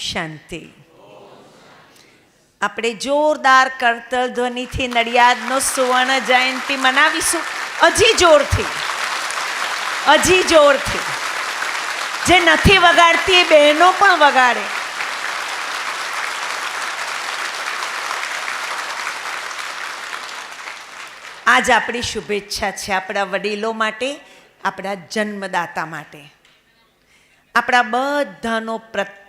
શાંતિ. આપણે જોરદાર કરતલ ધ્વનિથી નડિયાદનો સુવર્ણ જયંતિ મનાવીશું. હજી જોરથી. હજી જોરથી. જે નથી વગાડતી એ બહેનો પણ વગાડે. આજ આપણી શુભેચ્છા છે આપણા વડીલો માટે, આપણા જન્મદાતા માટે. આપણા બધાનો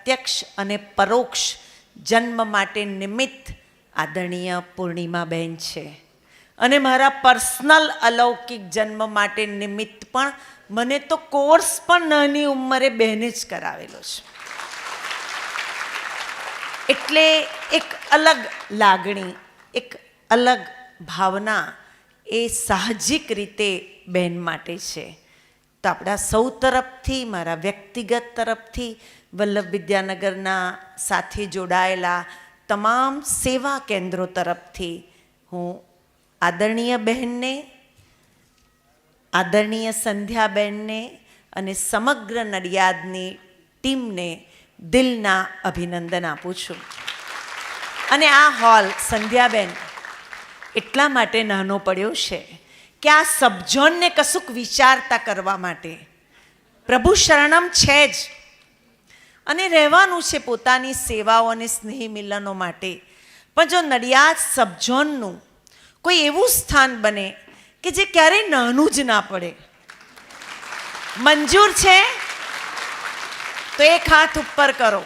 પ્રત્યક્ષ અને પરોક્ષ જન્મ માટે નિમિત્ત આદરણીય પૂર્ણિમાબેન છે. અને મારા પર્સનલ અલૌકિક જન્મ માટે નિમિત્ત પણ મને તો કોર્સ પણ નાની ઉંમરે બહેને જ કરાવેલો છે. એટલે એક અલગ લાગણી, એક અલગ ભાવના એ સાહજિક રીતે બહેન માટે છે. તો આપણા સૌ તરફથી, મારા વ્યક્તિગત તરફથી, વલ્લભ વિદ્યાનગરના સાથે જોડાયેલા તમામ સેવા કેન્દ્રો તરફથી હું આદરણીય બહેનને, આદરણીય સંધ્યાબહેનને અને સમગ્ર નડિયાદની ટીમને દિલના અભિનંદન આપું છું. અને આ હોલ સંધ્યાબેન એટલા માટે નાનો પડ્યો છે કે આ સબજોનને કશુંક વિચારતા કરવા માટે. પ્રભુ શરણમ છે જ. અને રહેવાનું છે પોતાની સેવાઓ અને સ્નેહ મિલનો માટે. પણ જો નડિયાદ સબજોનનું કોઈ એવું સ્થાન બને કે જે ક્યારેય નાનું જ ના પડે. મંજૂર છે? તો એક હાથ ઉપર કરો.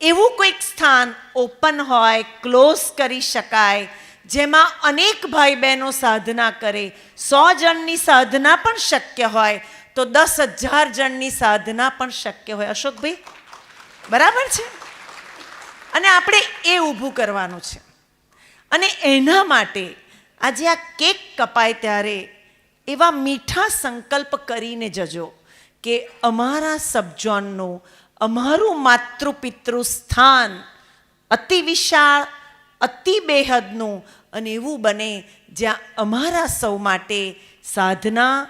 એવું કોઈક સ્થાન ઓપન હોય, ક્લોઝ કરી શકાય જેમાં અનેક ભાઈ બહેનો સાધના કરે. સો જણની સાધના પણ શક્ય હોય, તો દસ હજાર જણની સાધના પણ શક્ય હોય. અશોકભાઈ, બરાબર છે? અને આપણે એ ઊભું કરવાનું છે. અને એના માટે આજે આ કેક કપાય ત્યારે એવા મીઠા સંકલ્પ કરીને જજો કે અમારા સબજોનનું, અમારું માતૃપિતૃ સ્થાન અતિ વિશાળ અતિ બેહદનું અને એવું બને જ્યાં અમારા સૌ માટે સાધના,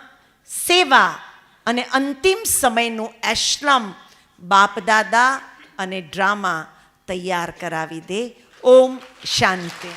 સેવા અને અંતિમ સમયનું એશ્લમ બાપદાદા અને ડ્રામા તૈયાર કરાવી દે. ઓમ શાંતિ.